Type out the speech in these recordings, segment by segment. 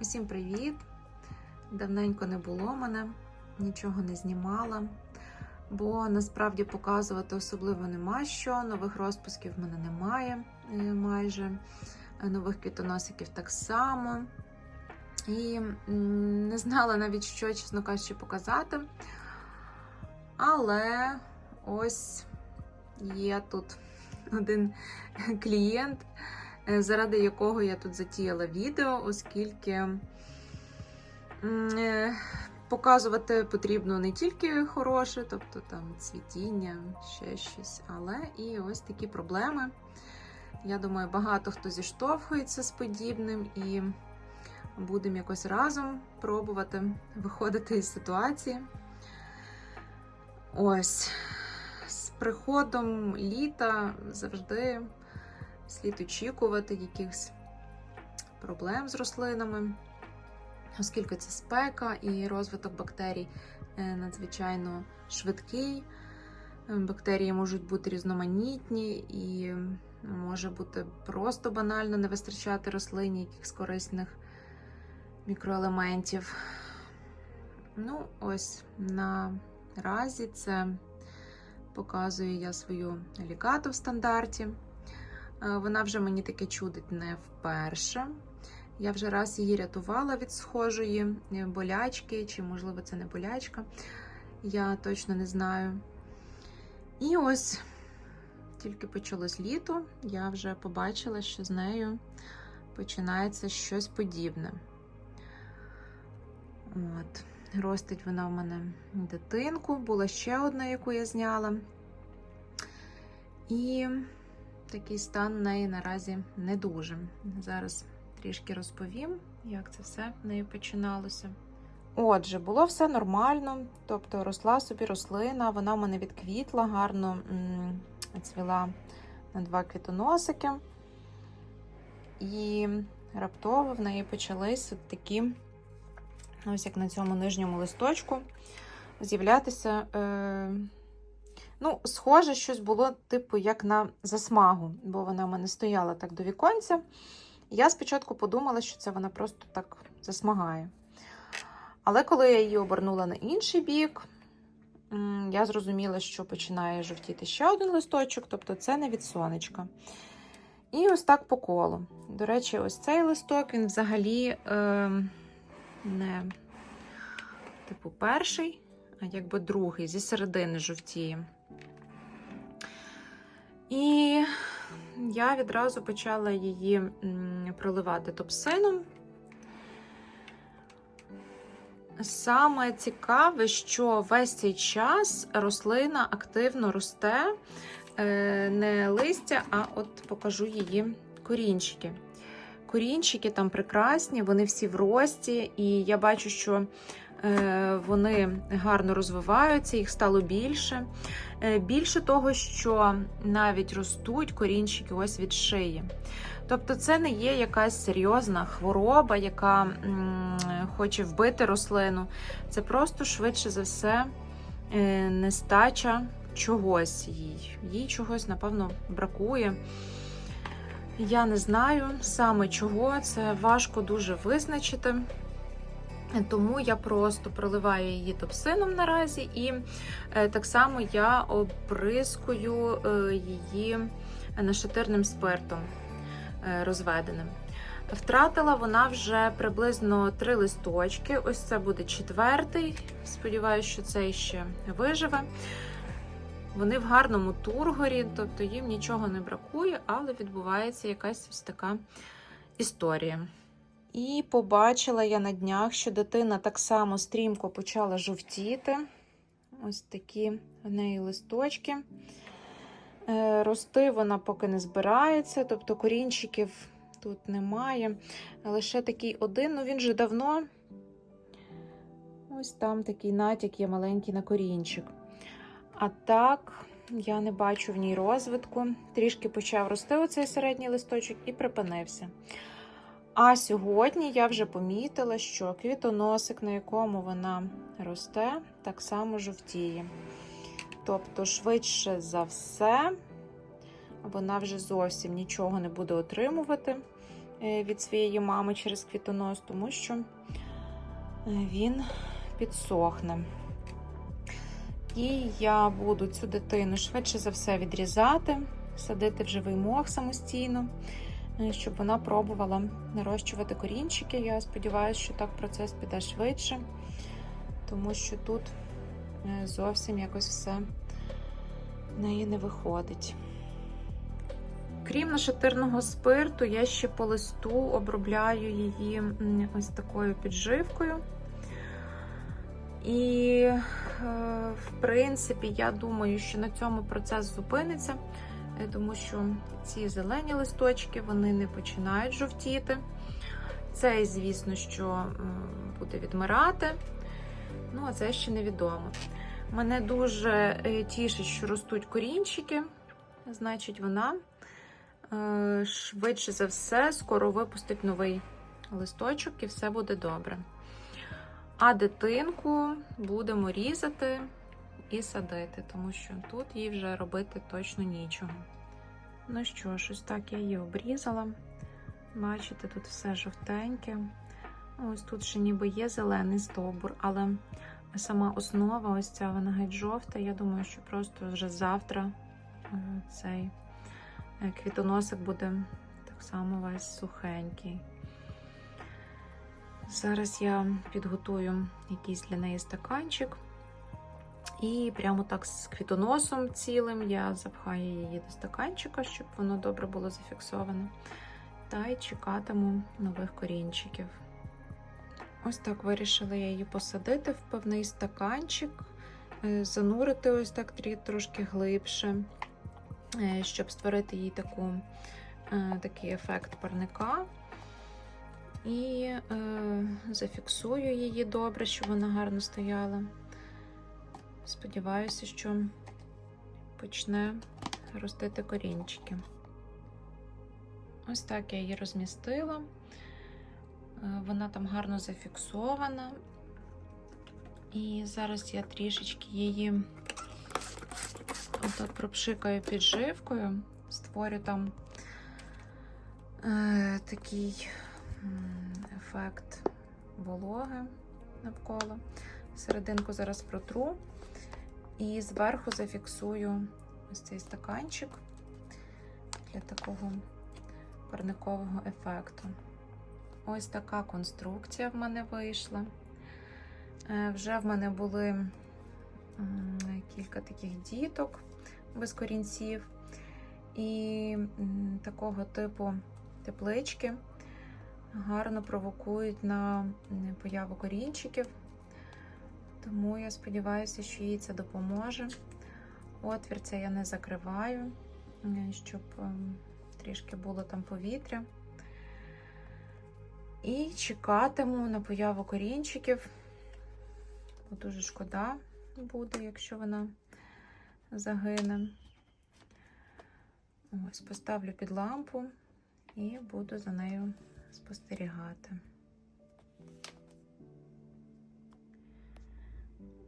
Усім привіт! Давненько не було мене, нічого не знімала, бо насправді показувати особливо нема що. Нових розпусків в мене немає е, майже, е, нових квітоносиків так само. І не знала навіть, що, чесно кажучи, показати. Але ось є тут один клієнт, заради якого я тут затіяла відео, оскільки е, показувати потрібно не тільки хороше, тобто там цвітіння, ще щось, але і ось такі проблеми. Я думаю, багато хто зіштовхується з подібним і будемо якось разом пробувати виходити із ситуації. Ось з приходом літа завжди слід очікувати якихось проблем з рослинами, оскільки це спека і розвиток бактерій е, надзвичайно швидкий. Е, Бактерії можуть бути різноманітні і може бути просто банально не вистачати рослині якихось корисних мікроелементів. Ну, ось наразі це показую я свою лікату в стандарті. Е, Вона вже мені таке чудить не вперше. Я вже раз її рятувала від схожої е, болячки, чи, можливо, це не болячка. Я точно не знаю. І ось тільки почалось літо, я вже побачила, що з нею починається щось подібне. От. Ростить вона в мене дитинку, була ще одна, яку я зняла. І такий стан в неї наразі не дуже. Зараз трішки розповім, як це все в неї починалося. Отже, було все нормально, тобто росла собі рослина, вона в мене відквітла, гарно цвіла на два квітоносики. І раптово в неї почались от такі, ось як на цьому нижньому листочку, з'являтися. Е, Ну, схоже, щось було, типу, як на засмагу, бо вона в мене стояла так до віконця. Я спочатку подумала, що це вона просто так засмагає. Але коли я її обернула на інший бік, я зрозуміла, що починає жовтіти ще один листочок, тобто це не від сонечка. І ось так по колу. До речі, ось цей листок, він взагалі е, не типу перший, а якби другий, зі середини жовтіє. І я відразу почала її проливати топсином. Саме цікаве, що весь цей час рослина активно росте, е, не листя, а от покажу її корінчики. Корінчики там прекрасні, вони всі в рості, і я бачу, що вони гарно розвиваються, їх стало більше. Е, Більше того, що навіть ростуть корінчики ось від шиї. Тобто, це не є якась серйозна хвороба, яка хоче вбити рослину. Це просто швидше за все е, нестача чогось їй. Їй чогось, напевно, бракує. Я не знаю саме чого, це важко дуже визначити. Тому я просто проливаю її топсином наразі, і е, так само я оприскую е, її нашатирним спиртом е, розведеним. Втратила вона вже приблизно три листочки. Ось це буде четвертий. Сподіваюся, що цей ще виживе. Вони в гарному тургорі, тобто їм нічого не бракує, але відбувається якась ось така історія. І побачила я на днях, що дитина так само стрімко почала жовтіти. Ось такі в неї листочки. Е, Рости вона поки не збирається, тобто корінчиків тут немає. Лише такий один, ну він вже давно. Ось там такий натяк є маленький на корінчик. А так, я не бачу в ній розвитку. Трішки почав рости оцей середній листочок і припинився. А сьогодні я вже помітила, що квітоносик, на якому вона росте, так само жовтіє. Тобто, швидше за все, вона вже зовсім нічого не буде отримувати. е, від своєї мами через квітонос, тому що е, він підсохне. І я буду цю дитину швидше за все відрізати, садити в живий мох самостійно, щоб вона пробувала нарощувати корінчики. Я сподіваюся, що так процес піде швидше, тому що тут е, зовсім якось все в неї не виходить. Крім нашатирного спирту, я ще по листу обробляю її ось такою підживкою. І, е, в принципі, я думаю, що на цьому процес зупиниться, тому що ці зелені листочки вони не починають жовтіти. Цей, звісно, що буде відмирати. Ну, а це ще невідомо. Мене дуже е, тішить, що ростуть корінчики, значить, вона е, швидше за все скоро випустить новий листочок і все буде добре. А дитинку будемо різати і садити, тому що тут їй вже робити точно нічого. Ну що ж, ось так я її обрізала. Бачите, тут все жовтеньке. Ось тут ще ніби є зелений стовбур, але сама основа, ось ця вона геть жовта. Я думаю, що просто вже завтра е, цей е, квітоносик буде так само весь сухенький. Зараз я підготую якийсь для неї стаканчик. І прямо так з квітоносом цілим я запхаю її до стаканчика, щоб воно добре було зафіксоване. Та й чекатиму нових корінчиків. Ось так вирішила я її посадити в певний стаканчик, е, занурити ось так трошки глибше, е, щоб створити їй таку, е, такий ефект парника. І е, зафіксую її добре, щоб вона гарно стояла. Сподіваюся, що почне ростити корінчики. Ось так я її розмістила. Е, Вона там гарно зафіксована. І зараз я трішечки її отак пропшикаю підживкою, створю там е, такий ефект вологи навколо. Серединку зараз протру і зверху зафіксую ось цей стаканчик для такого парникового ефекту. Ось така конструкція в мене вийшла. Е, Вже в мене були кілька таких діток без корінців. І такого типу теплички гарно провокують на появу корінчиків. Тому я сподіваюся, що їй це допоможе. Отвір це я не закриваю, е, щоб ем, трішки було там повітря. І чекатиму на появу корінчиків. Бо дуже шкода буде, якщо вона загине. Ось, поставлю під лампу і буду за нею спостерігати.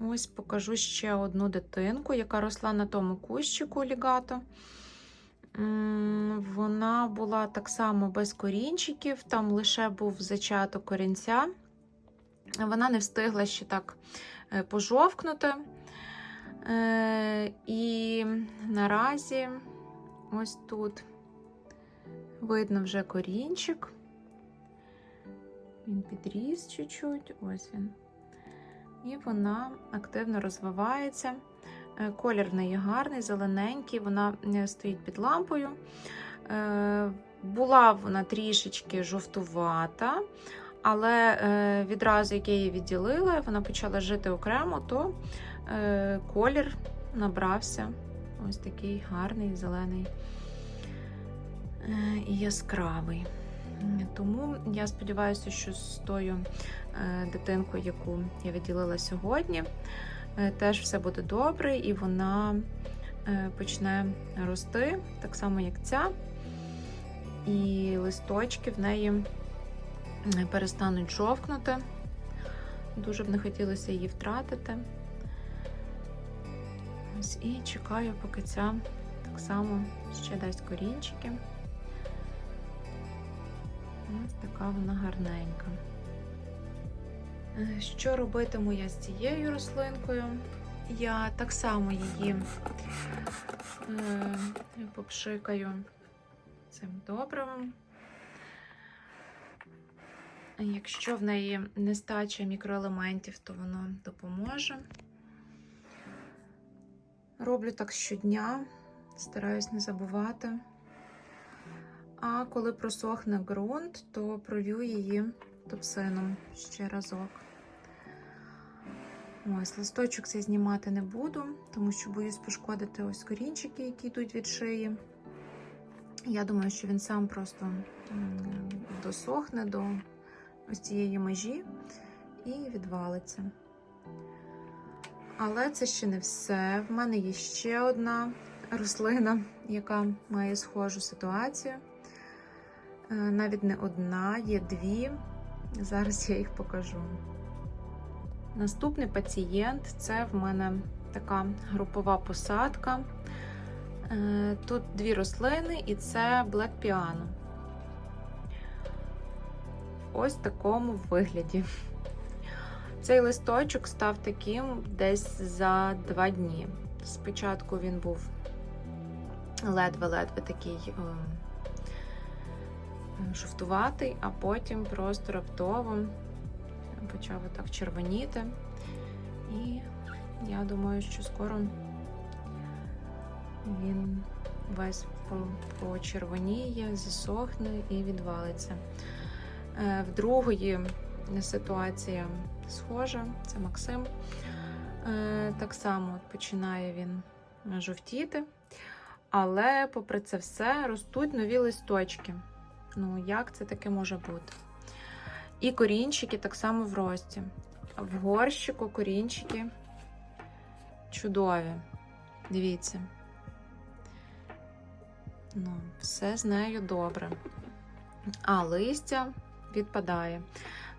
Ось покажу ще одну дитинку, яка росла на тому кущику лігато. Вона була так само без корінчиків, там лише був зачаток корінця. Вона не встигла ще так е, пожовкнути. Е, І наразі ось тут видно вже корінчик. Він підріс чуть-чуть, ось він. І вона активно розвивається. Е, Колір в неї гарний, зелененький, вона е, стоїть під лампою. Е, Була вона трішечки жовтувата, але відразу, як я її відділила, вона почала жити окремо, то колір набрався ось такий гарний, зелений і яскравий. Тому я сподіваюся, що з тою е, дитинкою, яку я відділила сьогодні, е, теж все буде добре, і вона е, почне рости так само, як ця. І листочки в неї перестануть жовкнути. Дуже б не хотілося її втратити. Ось і чекаю, поки ця так само ще дасть корінчики. Ось така вона гарненька. Е, Що робитиму я з цією рослинкою? Я так само її е, попшикаю цим добривом. Якщо в неї нестача мікроелементів, то воно допоможе. Роблю так щодня, стараюсь не забувати. А коли просохне ґрунт, то пролью її топсином ще разок. Ось, листочок цей знімати не буду, тому що боюсь пошкодити ось корінчики, які йдуть від шиї. Я думаю, що він сам просто досохне до ось цієї межі і відвалиться. Але це ще не все. В мене є ще одна рослина, яка має схожу ситуацію. Е, Навіть не одна, є дві. Зараз я їх покажу. Наступний пацієнт це в мене така групова посадка. Е, Тут дві рослини, і це Black Piano. Ось такому вигляді. Цей листочок став таким десь за два дні. Спочатку він був ледве-ледве такий е, жовтуватий, а потім просто раптово почав отак червоніти. І я думаю, що скоро він весь почервоніє, засохне і відвалиться. Е, В другої ситуація схожа, це Максим. Е, Так само починає він жовтіти. Але, попри це все, ростуть нові листочки. Ну, як це таке може бути? І корінчики так само в рості. В горщику корінчики чудові. Дивіться. Ну, все з нею добре. А листя відпадає.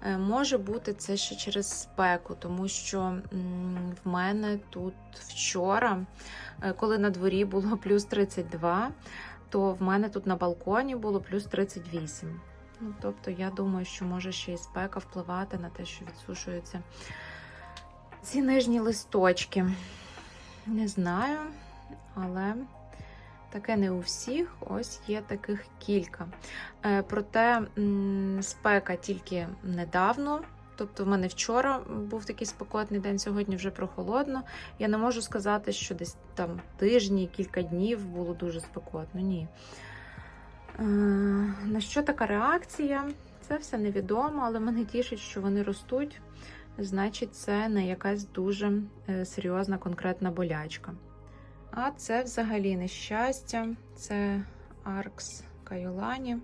Е, Може бути це ще через спеку, тому що в мене тут вчора, е, коли на дворі було плюс 32, то в мене тут на балконі було плюс 38. Ну, тобто, я думаю, що може ще і спека впливати на те, що відсушуються ці нижні листочки. Не знаю, але таке не у всіх. Ось є таких кілька. Е, Проте спека тільки недавно. Тобто, в мене вчора був такий спекотний день, сьогодні вже прохолодно. Я не можу сказати, що десь там тижні, кілька днів було дуже спекотно. Ні. Е, На що така реакція? Це все невідомо, але мене тішить, що вони ростуть. Значить, це не якась дуже е, серйозна конкретна болячка. А це взагалі нещастя. Це Аркс Кайолані.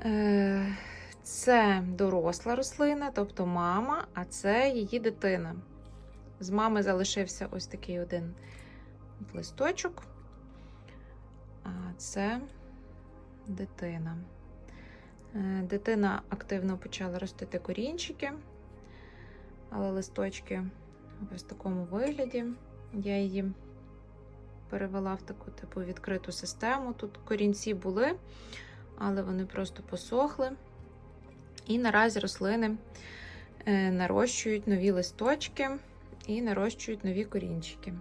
Е, Це доросла рослина, тобто мама, а це її дитина. З мами залишився ось такий один листочок. А це дитина. Е, Дитина активно почала ростити корінчики, але листочки в ось такому вигляді. Я її перевела в таку типу відкриту систему. Тут корінці були, але вони просто посохли. І наразі рослини е, нарощують нові листочки і нарощують нові корінчики.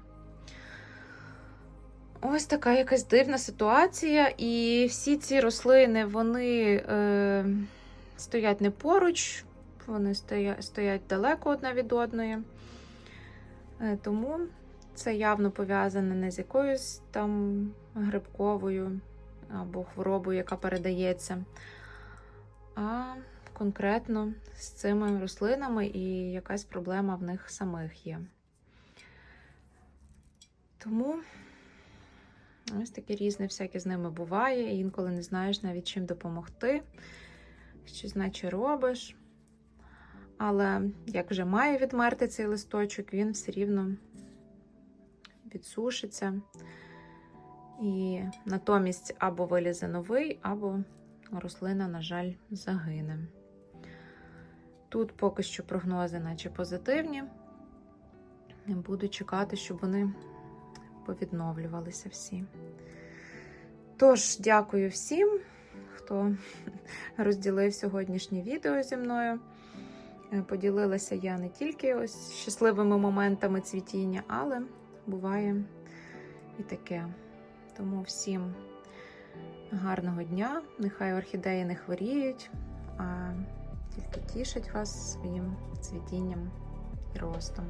Ось така якась дивна ситуація. І всі ці рослини вони е, стоять не поруч, вони стоять, стоять далеко одна від одної. Е, тому це явно пов'язане не з якоюсь там грибковою або хворобою, яка передається, а конкретно з цими рослинами і якась проблема в них самих є. Тому ось таке різне всяке з ними буває. І інколи не знаєш навіть чим допомогти, щось наче робиш. Але як вже має відмерти цей листочок, він все рівно відсушиться. І натомість або вилізе новий, або рослина, на жаль, загине. Тут поки що прогнози, наче позитивні. Буду чекати, щоб вони повідновлювалися всі. Тож, дякую всім. хто розділив сьогоднішнє відео зі мною. Е, Поділилася я не тільки ось щасливими моментами цвітіння, але буває і таке. Тому всім гарного дня. Нехай орхідеї не хворіють, тільки тішать вас своїм цвітінням і ростом.